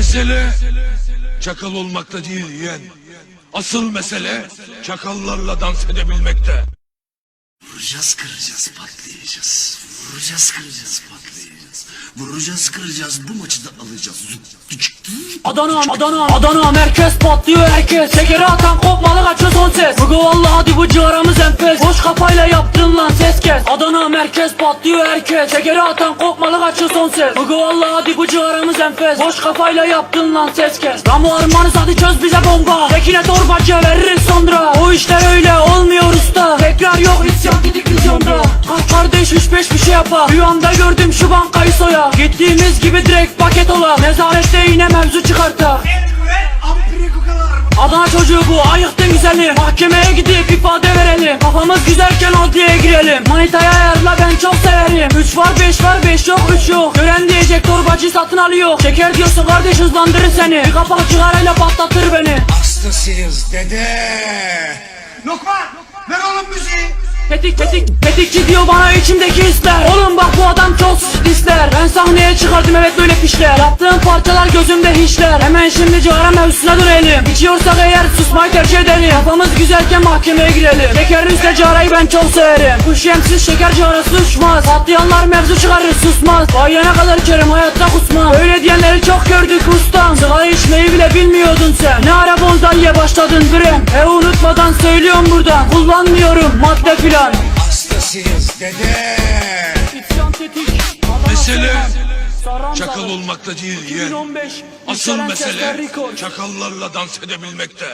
Mesele çakal olmakta değil yeğen. Asıl mesele çakallarla dans edebilmekte. Vuracağız kıracağız patlayacağız. Vuracağız kıracağız patlayacağız. Vuracağız kıracağız bu maçı da alacağız. Adana, Adana, Adana merkez patlıyor herkes Şekeri atan kopmalı kaçıyor son ses Bugü valla hadi bu ciğaramız enfes Boş kafayla yaptın lan ses Adana merkez patlıyor herkes. Şekeri atan kopmalı kaçıyor son ses. Bugü valla hadi bu ciğaramız enfes. Boş kafayla yaptın lan ses kes. Ramo armanız hadi çöz bize bomba. Tekine torbacı veririz sonra. O işler öyle olmuyor usta. Tekrar yok isyan gidik vizyonda. Kardeş üç beş bir şey yapar. Bir anda gördüm şu bankayı soya Gittiğimiz gibi direkt paket ola Nezarette yine mevzu çıkarta Adana çocuğu bu ayıktın güzeli. Mahkemeye gidip ifade verelim. Kafamız güzelken adliyeye girelim. Manitaya ayarla ben çok severim. 3 var 5 var 5 yok 3 yok. Gören diyecek torbacı satın alıyor. Şeker diyorsun kardeş hızlandırır seni. Bir kapak cigarayla patlatır beni. Hastasıyız dede. Tetik tetik tetikçi diyor bana içimdeki hisler. Oğlum bak bu adam çok disler Ben sahneye çıkardım evet böyle pişler. Yaptığım parçalar gözümde hiçler. Hemen şimdi cigara mevzusuna dönelim. İçiyorsak eğer susmayı tercih edelim. Kafamız güzelken mahkemeye girelim. Şeker üstte cigarayı ben çok severim. Kuş yemsiz şeker cigarası uçmaz Patlayanlar mevzu çıkarır susmaz. Bayana kadar içerim hayatta kusmam. Öyle diyenleri çok gördük ustam. Sigara içmeyi bile bilmiyordun sen. Ne ara bonzaiye başladın bre? E unutmadan söylüyorum buradan. Kullanmıyorum madde filan Hastasıyız dede. İsyan tetik Mesele çakal olmakta değil yeğen. 2015 Asıl mesele çakallarla dans edebilmekte.